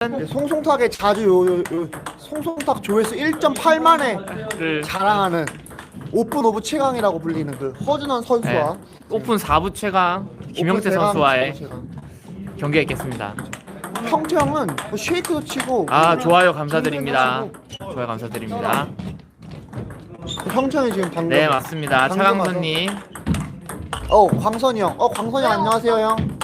네, 송송탁의 자주 요, 요, 요 송송탁 조회수 1.8만에 를 자랑하는 오픈 오브 최강이라고 불리는 그 허준원 선수와 네. 오픈 4부 최강 김영태 오픈 선수와의 최강. 있겠습니다. 형태형은 뭐 쉐이크도 치고 아 좋아요 감사드립니다. 도 좋아요 감사드립니다. 치고. 형태형이 지금 방금 네 맞습니다. 방금 차강선님 어 광선이 형. 어 광선이 형 안녕하세요 형.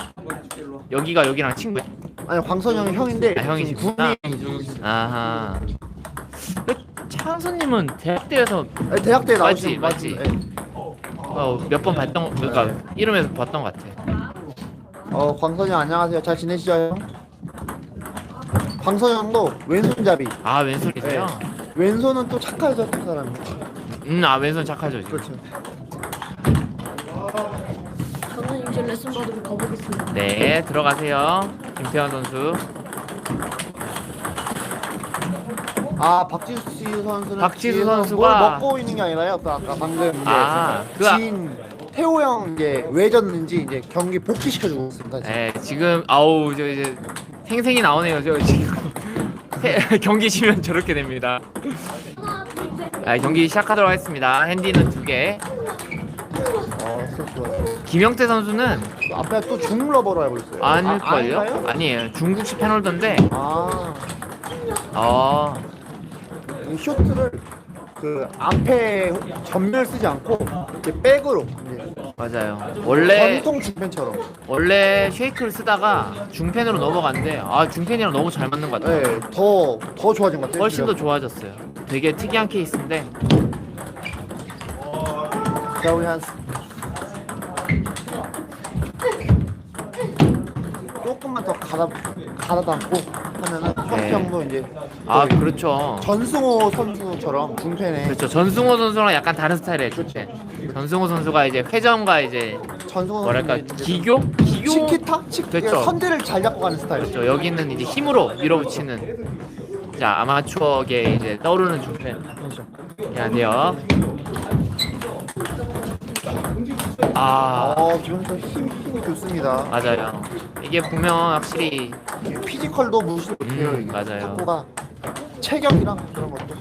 여기가 여기랑 친구야. 아니 광선이 형이 형인데 아, 형이시구나. 군이 아하. 차강선님은 대학대에서 아니, 대학 때 맞지, 나오신 맞지. 네. 어, 몇번 봤던 그러니까 이름에서 봤던 것 같아. 어 광선이 형 안녕하세요. 잘 지내시죠 형? 광선이 형도 왼손잡이. 아 왼손이세요? 왼손은 또 착하죠 그 사람이. 음아 왼손 착하죠 지금. 그렇죠. 이제 레슨 받으러 가보겠습니다. 네 들어가세요 김태환 선수. 아 박지수 선수는 박지수 뒤에서 선수가- 뭘 먹고 있는 게 아니라요. 그 아까 방금 이제 아, 그 아- 지인 태호 형 이제 왜 졌는지 이제 경기 복귀시켜 주고 있습니다. 지금. 네 지금 아우 저 이제 생생히 나오네요 저 지금 해- 경기 지면 저렇게 됩니다. 아, 경기 시작하도록 하겠습니다. 핸디는 두 개. 김영태 선수는 앞에 또 중국 러버로 알고 있어요. 아닐걸요? 아, 아닌가요? 아니에요. 중국식 패널던데. 아, 어. 이 쇼트를 그 앞에 전멸 쓰지 않고 이렇게 백으로 이제 맞아요. 원래 전통 중펜처럼. 원래 쉐이크를 쓰다가 중펜으로 넘어갔는데 아 중펜이랑 너무 잘 맞는 것 같아요. 네, 더 더 좋아진 것 같아요. 훨씬 더. 좋아졌어요. 되게 특이한 케이스인데 자, 우리 한 조금만 더 가다 가다 담고 하면은 네. 형도 이제 아 거의 그렇죠. 전승호 선수처럼 중펜에 그렇죠. 전승호 선수랑 약간 다른 스타일의 중펜. 전승호 선수가 이제 회전과 이제 전승호 뭐랄까 이제 기교? 기교? 치키타? 치 그렇죠. 선대를 잘 잡고 가는 스타일. 그렇죠. 여기는 이제 힘으로 밀어붙이는 자 아마추어계 이제 떠오르는 중펜. 그렇죠. 안녕하세요. 아 어, 지금부터 힘, 힘이 좋습니다. 맞아요. 이게 보면 확실히 피지컬도 무시 못해요. 음, 이게. 맞아요. 탁구가 체격이랑 그런 것도.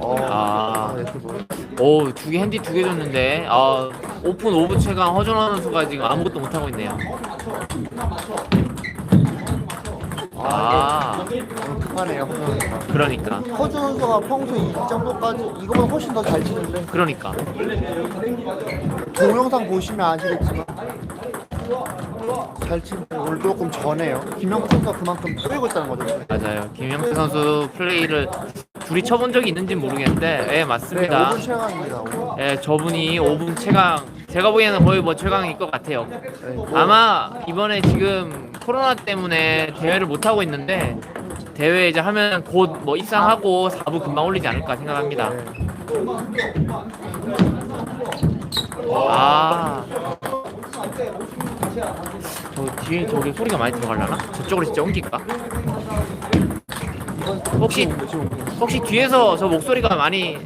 어, 아. 네, 그 뭐. 오두 개 핸디 두 개 줬는데 아 오픈 오브 최강 허준원 선수가 지금 아무것도 못 하고 있네요. 아 이게 너무 급하네요. 그러니까 허준 선수가 평소 이 정도까지 이거보다 훨씬 더 잘 치는데 그러니까 동영상 보시면 아시겠지만 잘 치는데 오늘 조금 전해요. 김영국 선수가 그만큼 뿌리고 있다는 거죠. 맞아요. 김영태 선수 플레이를 둘이 쳐본 적이 있는지 는 모르겠는데 예 네, 맞습니다. 5분 최강입니다. 5분. 예 저분이 5분 최강 제가 보기에는 거의 뭐 최강일 것 같아요. 아마 이번에 지금 코로나 때문에 대회를 못 하고 있는데 대회 이제 하면 곧 뭐 입상하고 4부 금방 올리지 않을까 생각합니다. 네. 아. 저 뒤에 저기 소리가 많이 들어가려나? 저쪽으로 진짜 옮길까? 혹시 혹시 뒤에서 저 목소리가 많이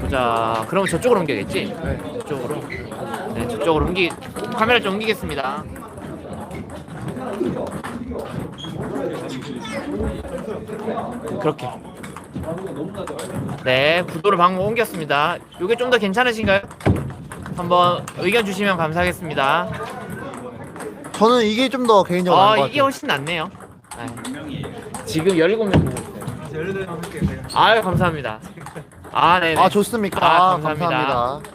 보자. 그러면 저쪽으로 옮겨야겠지? 네. 저쪽으로. 네, 저쪽으로 옮기 카메라 좀 옮기겠습니다. 그렇게. 네, 구도를 방금 옮겼습니다. 이게 좀 더 괜찮으신가요? 한번 의견 주시면 감사하겠습니다. 저는 이게 좀 더 개인적으로 나은 아, 것 이게 같아요. 훨씬 낫네요. 네. 지금 17명 보고 있어요. 아유, 감사합니다. 아, 네. 아 좋습니까? 아, 아, 감사합니다. 감사합니다.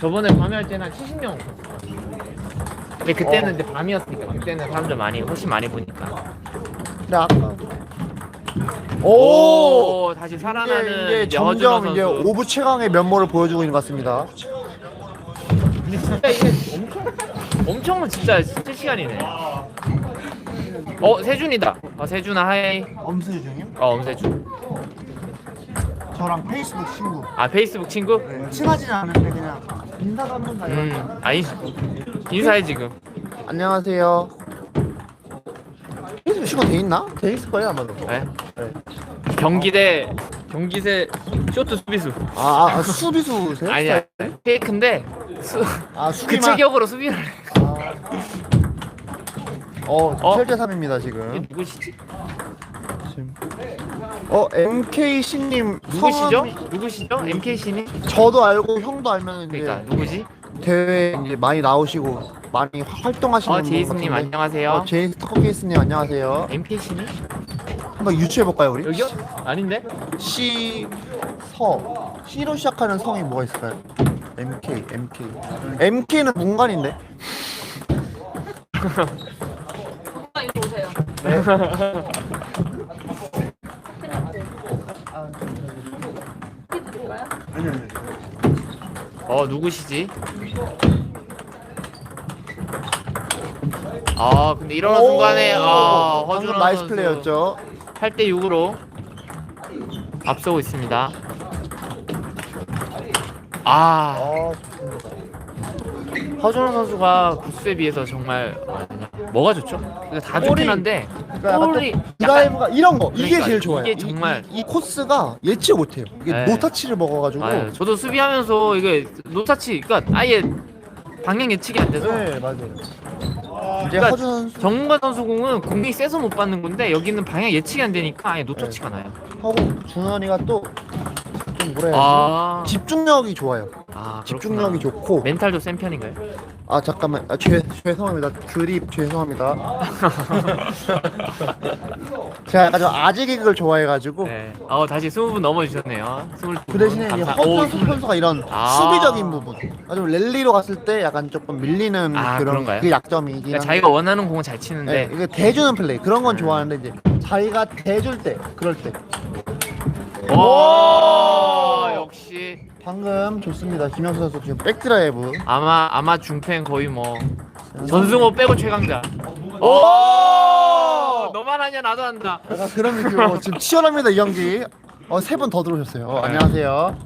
저번에 밤에 할 때는 한 70명. 근데 그때는 어. 이제 밤이었으니까 그때는 사람들 많이 훨씬 많이 보니까. 근데 아까 오, 오, 다시 살아나는 이제, 이제 점점 이제 선수. 오브 최강의 면모를 보여주고 있는 것 같습니다. 근데 진짜 이게 엄청 엄청 진짜 진짜 시간이네. 어 세준이다. 어 세준아 하이. 엄수준이요? 어 엄세준. 저랑 페이스북 친구. 아 페이스북 친구? 네, 친하지는 않은데 그냥 인사도 한번 다음 아니 인사해 지금. 안녕하세요. 페이스북 친구 돼 있나? 돼 있을 거예요 아마도. 네. 네. 경기대 경기세 쇼트 수비수. 아, 아 수비수세요? 아니야 페이크인데 수, 아 그 수비만. 체격으로 수비를. 해. 아, 어, 어? 7대 3입니다 이게 지금. 누구시지? 어, MKC님 누구시죠? 누구시죠? MKC님? 저도 알고 형도 알면 이제 그러니까 누구지? 대회 이제 많이 나오시고 많이 활동하시는 어 분 제이슨님 같은데. 안녕하세요. 어, 제이스 터커 케이스님 안녕하세요. MKC님? 한번 유추해 볼까요 우리? 여기요? 아닌데? C 서 C로 시작하는 성이 뭐가 있을까요? MK MK MK는. 이리 오세요. 아니 아니. 어 누구시지? 아 근데 이러는 순간에 아 허준호 방금 나이스 플레이였죠. 8대 6으로 앞서고 있습니다. 아 아, 허준호 선수가 구스에 비해서 정말 뭐가 좋죠? 근데 다 좋긴 한데 그러니까 약간 볼이 좀 드라이브가 이런 거 이게 그러니까 제일 좋아요. 이게 이- 정말- 이, 이 코스가 예측 못해요. 이게 네. 노타치를 먹어가지고. 아유, 저도 수비하면서 이게 노타치 그러니까 아예 방향 예측이 안 돼서 네 맞아요. 이제 그러니까 허준 선수 정관 선수 공은 공이 세서 못 받는 건데 여기는 방향 예측이 안 되니까 아예 노터치가 나요. 하고 준원이가 또 좀 뭐라 해야 아, 되지? 집중력이 좋아요. 아 집중력이 그렇구나. 좋고. 멘탈도 센 편인가요? 아 잠깐만 아, 죄 죄송합니다 드립 죄송합니다 제가 약간 좀 아재 개그를 좋아해가지고 네. 어 다시 20분 넘어주셨네요. 22분. 그 대신에 이제 허준 선수가 이런 아. 수비적인 부분 아주 랠리로 갔을 때 약간 조금 밀리는 아, 그런 그런가요? 그 약점이긴 그러니까 한데 자기가 원하는 공을 잘 네, 치는데 이게 대주는 플레이 그런 건 음. 좋아하는데 이제 자기가 대줄 때 그럴 때 오 역시. 방금 좋습니다. 김영수 선수 지금 백드라이브. 아마 아마 중팬 거의 뭐. 전승호 빼고 최강자. 오! 너만 하냐 나도 한다. 약간 그런 느낌으로 지금 치열합니다 이 경기. 어, 세분더 들어오셨어요. 어, 안녕하세요.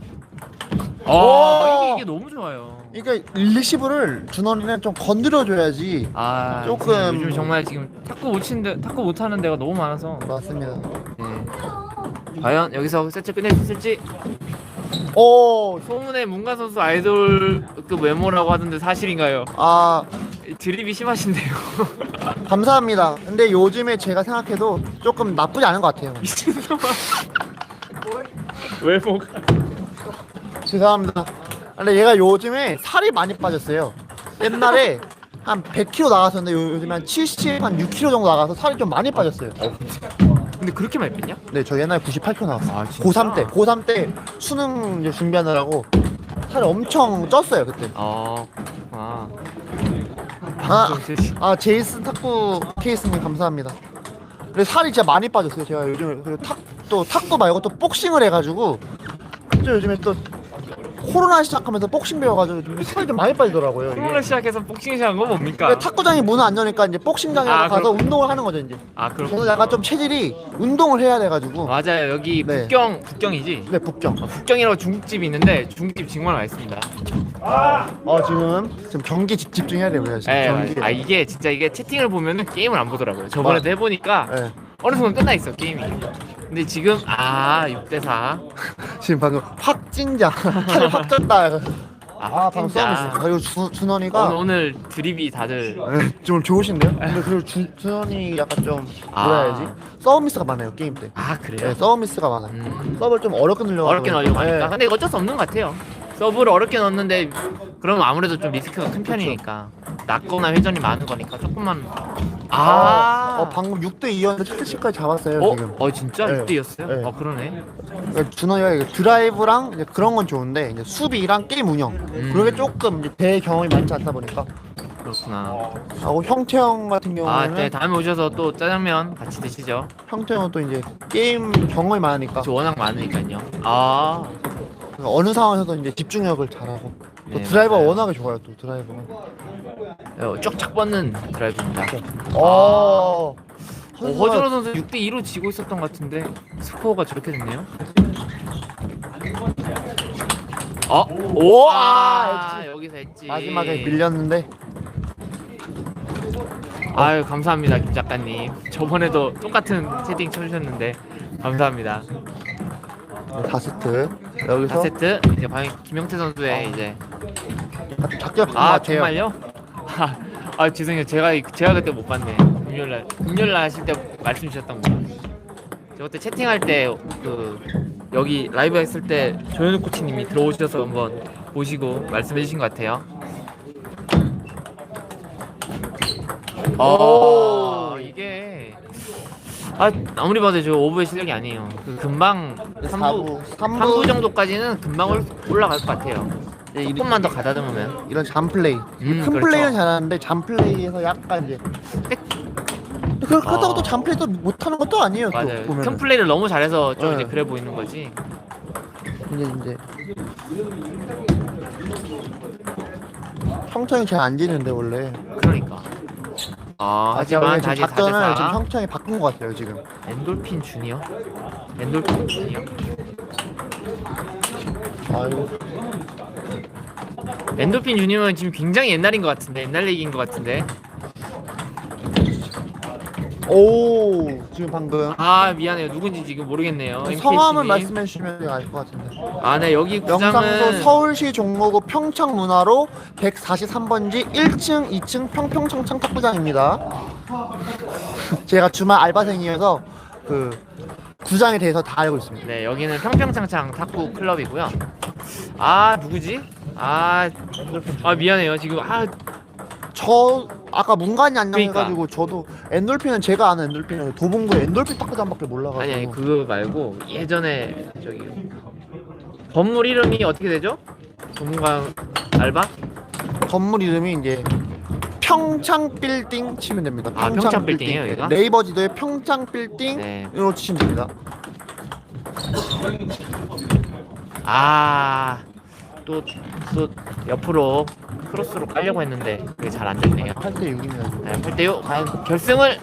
오 오! 이게, 이게 너무 좋아요. 그러니까 리시브를 준원이는 좀 건드려줘야지 아 조금- 요즘 정말 지금 탁구 못 치는데 탁구 못 하는 데가 너무 많아서. 맞습니다. 네. 과연 여기서 세트 끝낼 수 있을지 오, 소문에 문가 선수 아이돌 그 외모라고 하던데 사실인가요? 아 드립이 심하신데요. 감사합니다. 근데 요즘에 제가 생각해도 조금 나쁘지 않은 것 같아요. 미친놈아. 외모가. 죄송합니다. 근데 얘가 요즘에 살이 많이 빠졌어요. 옛날에 한 100kg 나갔었는데 요- 요즘에 한 70, 한 6kg 정도 나가서 살이 좀 많이 빠졌어요. 근데 그렇게 많이 뺐냐? 네, 저 옛날에 98kg 나왔어요. 아, 진짜? 고3 때, 고3 때 수능 이제 준비하느라고 살이 엄청 쪘어요 그때. 어. 아. 아, 아. 아 제이슨 탁구 케이스님 감사합니다. 근데 살이 진짜 많이 빠졌어요. 제가 요즘에 그리고 탁 또 탁구 말고 또 복싱을 해가지고 또 요즘에 또 코로나 시작하면서 복싱 배워가지고 좀 살이 좀 많이 빠지더라고요. 이게. 코로나 시작해서 복싱 시작한 건 뭡니까? 근데 탁구장이 문을 안 여니까 이제 복싱장에 아, 가서 그렇구나. 운동을 하는 거죠 이제. 아 저는 그렇구나. 약간 좀 체질이 운동을 해야 돼가지고. 맞아요. 여기 네. 북경 북경이지. 네 북경. 어, 북경이라고 중국집이 있는데 중국집 정말 맛있습니다. 어 지금 지금 경기 집, 집중해야 돼요 지금 예, 경기. 아 이게 진짜 이게 채팅을 보면은 게임을 안 보더라고요. 저번에도 맞- 해보니까 예. 어느 순간 끝나 있어 게임이. 근데 지금 아 6대 4. 지금 방금 확 찐자 살이 확 쪘다. 아 방금 진짜. 싸움했어. 그리고 준 준원이가 오늘, 오늘 드립이 다들 네, 좀 좋으신데요? 근데 그리고 주, 준원이 약간 좀 아. 뭐라 해야지? 서브 미스가 많아요 게임 때. 아 그래요? 네, 서브 미스가 많아요. 음, 서브를 좀 어렵게 늘려가지고. 어렵게 넣으려고 하니까. 네. 근데 이거 어쩔 수 없는 것 같아요. 서브를 어렵게 넣었는데 그러면 아무래도 좀 리스크가 큰 편이니까 낮거나 회전이 많은 거니까 조금만 아, 어 방금 6대 2였는데 70까지 잡았어요 어? 지금. 어 진짜 네. 6대였어요? 네. 어 그러네. 그러니까 준원이가 이게 드라이브랑 이제 그런 건 좋은데 이제 수비랑 게임 운영 음. 그런 게 조금 이제 대 경험이 많지 않다 보니까 그렇구나. 하고 형태 형 같은 아, 경우는 네 다음에 오셔서 또 짜장면 같이 드시죠. 형태 형은 또 이제 게임 경험이 많으니까 저 워낙 많으니까요. 아, 그러니까 어느 상황에서도 이제 집중력을 잘하고 또 네, 드라이버가 맞아요. 워낙에 좋아요 또 드라이버가. 어, 쫙쫙 뻗는 드라이브입니다. 어. 어, 허준호 선수 6대 2로 지고 있었던 것 같은데 스코어가 저렇게 됐네요. 어, 오, 아, 여기서 했지. 마지막에 밀렸는데 아유 감사합니다 김 작가님. 저번에도 똑같은 채팅 쳐주셨는데 감사합니다. 네, 다스트 여기서 4세트 이제 방금 김영태 선수의 이제 작게 바꾼 것아 같아요. 정말요? 아, 아 죄송해요 제가 제가 그때 못 봤네. 금요일날 금요일날 하실 때 말씀 주셨던 거. 저 그때 채팅할 때 그 여기 라이브 했을 때 조현우 코치님이 들어오셔서 한번 보시고 말씀해 주신 것 같아요. 어 이게 아 아무리 봐도 저 오브의 실력이 아니에요. 그 금방 3부 4부 3부 3부 정도까지는 금방 올- 올라갈 것 같아요. 네, 이- 조금만 더 가다듬으면. 이런 잠 플레이 음, 큰 그렇죠. 플레이는 잘하는데 잠 플레이에서 약간 이제 그- 그렇다고 어. 또잠 플레이도 못하는 것도 아니에요 또 맞아요. 보면 큰 플레이를 너무 잘해서 좀 네. 이제 그래 보이는 거지. 이제 이제 형창이 잘안 지는데 원래 그러니까. 아, 제가 하지만 지금 다시 작전을 지금 4대4 형창이 바꾼 것 같아요 지금. 엔돌핀 주니어? 엔돌핀 주니어? 아유. 엔돌핀 주니어는 지금 굉장히 옛날인 것 같은데 옛날 얘기인 것 같은데. 오 지금 방금. 아 미안해요. 누군지 지금 모르겠네요. 성함을 MKC 님. 말씀해 주시면 제가 알 것 같은데 아 네 여기 영상도 구장은 서울시 종로구 평창문화로 143번지 1층 2층 평평청창 탁구장입니다. 제가 주말 알바생이어서 그 구장에 대해서 다 알고 있습니다. 네 여기는 평평창창 탁구 클럽이고요. 아 누구지? 아, 아 미안해요. 지금 아. 저 아까 문관이 안녕 그러니까. 해가지고 저도 엔돌핀은 제가 아는 엔돌핀은 도봉구에 엔돌핀 탁구장밖에 몰라가지고. 아니 아니 그거 말고 예전에 저기 건물 이름이 어떻게 되죠? 전문가 알바? 건물 이름이 이제 평창 빌딩 치면 됩니다. 아, 평창 빌딩이에요, 빌딩. 여기가? 네이버 지도에 평창 빌딩 네. 으로 치시면 됩니다. 아, 또, 또 옆으로 크로스로 깔려고 했는데 그게 잘 안 됐네요. 8대 6입니다. 네, 8대 6 과연 결승을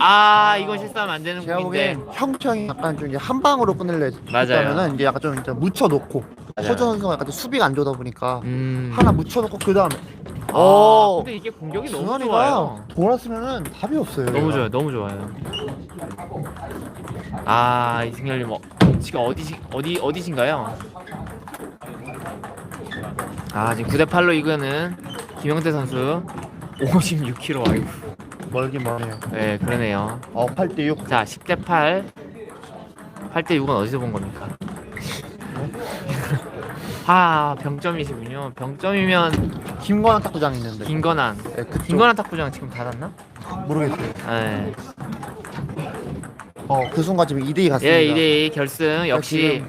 아 이건 실수하면 안 되는 제가 보기엔 형청이 약간 좀 이제 한 방으로 끊을래 맞아요. 했다면은 이제 약간 좀 이제 묻혀놓고 맞아요. 허준 선수가 약간 좀 수비가 안 좋다 보니까 음. 하나 묻혀놓고 그 다음에 아, 어 근데 이게 공격이 너무 준환이가 좋아요. 돌았으면은 답이 없어요. 너무 얘가. 좋아요, 너무 좋아요. 아 이승열님 어, 지금 어디 어디 어디신가요? 아 지금 9대 8로 이거는 김영태 선수 56kg 아이고. 멀긴 멀네요. 네 그러네요. 어 8대 6. 자 10대 8 8대 6은 어디서 본 겁니까? 아 병점이시군요. 병점이면 김건환 탁구장 있는데. 김건환. 네, 그쪽 김건환 탁구장 지금 닫았나? 모르겠어요. 네. 어 그 순간 지금 2대2 갔습니다. 예, 2대2 결승 역시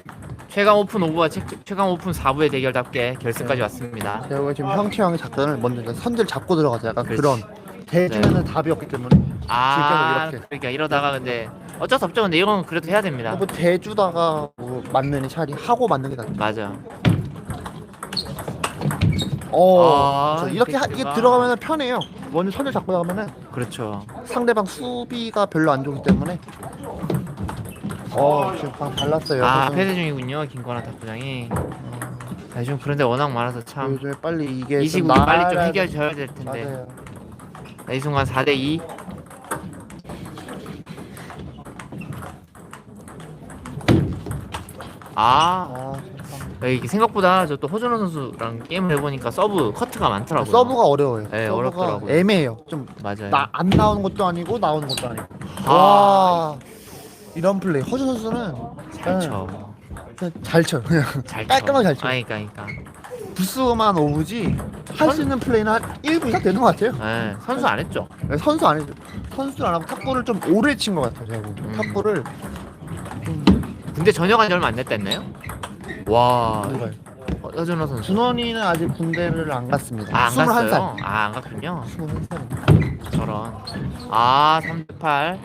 최강 오픈 오브와 최, 최강 오픈 4부의 대결답게 결승까지 네. 왔습니다. 제가 보기엔 지금 형치 형의 작전을 먼저 선질 잡고 들어가자 약간 그렇지. 그런 대주면은 답이 없기 때문에 아, 이렇게. 그러니까 이러다가 근데 어쩔 수 없죠. 근데 이건 그래도 해야 됩니다. 뭐 대주다가 뭐 맞는 차라리 하고 맞는 게 낫죠. 맞아. 어, 아, 저 이렇게 하, 이게 들어가면 편해요. 먼저 선질 잡고 나가면은 그렇죠. 상대방 수비가 별로 안 좋기 때문에. 어 지금 방 발랐어요. 아, 패드 중이군요. 김건환 탁구장이. 아, 요즘 그런데 워낙 많아서 참. 요즘에 빨리 이게 이 좀 시국에 빨리 좀 나아야 해결져야 될 텐데. 맞아요. 자, 이 순간 4대 2. 아, 아, 야, 이게 생각보다 저또 허준호 선수랑 게임을 해보니까 서브 커트가 많더라고요. 서브가 어려워요. 네, 서브가 어렵더라고요. 애매해요. 좀 맞아요. 나안 나오는 것도 아니고 나오는 것도 아니고. 아. 와 이런 플레이 허준 선수는 잘 쳐. 그냥 잘 쳐. 그냥 잘 쳐. 깔끔하게 잘 쳐. 아니, 그러니까. 부스만 오브지 할 수 있는 플레이는 한 1분 이상 되는 것 같아요. 네, 선수 안 했죠. 네, 선수 안 해도 선수 안 하고 탁구를 좀 오래 친 것 같아요. 제가 보기엔. 음. 탁구를 군대 전역 한 지 얼마 안 됐다 했나요? 와? 어, 허준호 선수. 준원이는 아직 군대를 안 갔습니다. 아, 안 21살. 갔어요? 아, 안 갔군요. 21살. 저런. 아, 3대 8.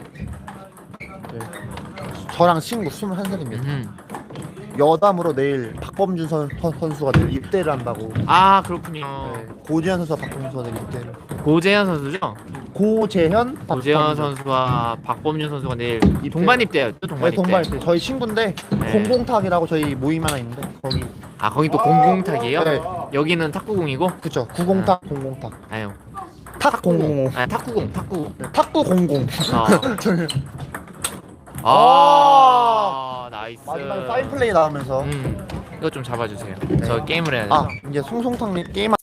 저랑 친구 21살입니다. 음. 여담으로 내일 박범준 선, 선- 선 수가 내일 입대를 한다고. 아, 그렇군요. 네, 고재현 선수와 박범준 선수가 내일 입대를. 고재현 선수죠? 고재현, 고재현 박범준. 선수와 박범준 선수가 내일 입대. 동반 입대예요. 또 네, 동반 입대. 동반 입대. 저희 친구인데 네. 공공탁이라고 저희 모임 하나 있는데 거기. 아, 거기 또 공공탁이에요? 네, 여기는 탁구공이고? 그쵸. 구공탁, 공공탁. 아유. 탁 공공. 아, 탁구공, 탁구. 네, 탁구 공공. 어. 아, 나이스. 마지막에 파인 플레이 나오면서 음, 이거 좀 잡아주세요. 네. 저 게임을 해야 돼서. 아 이제 송송탕님 게임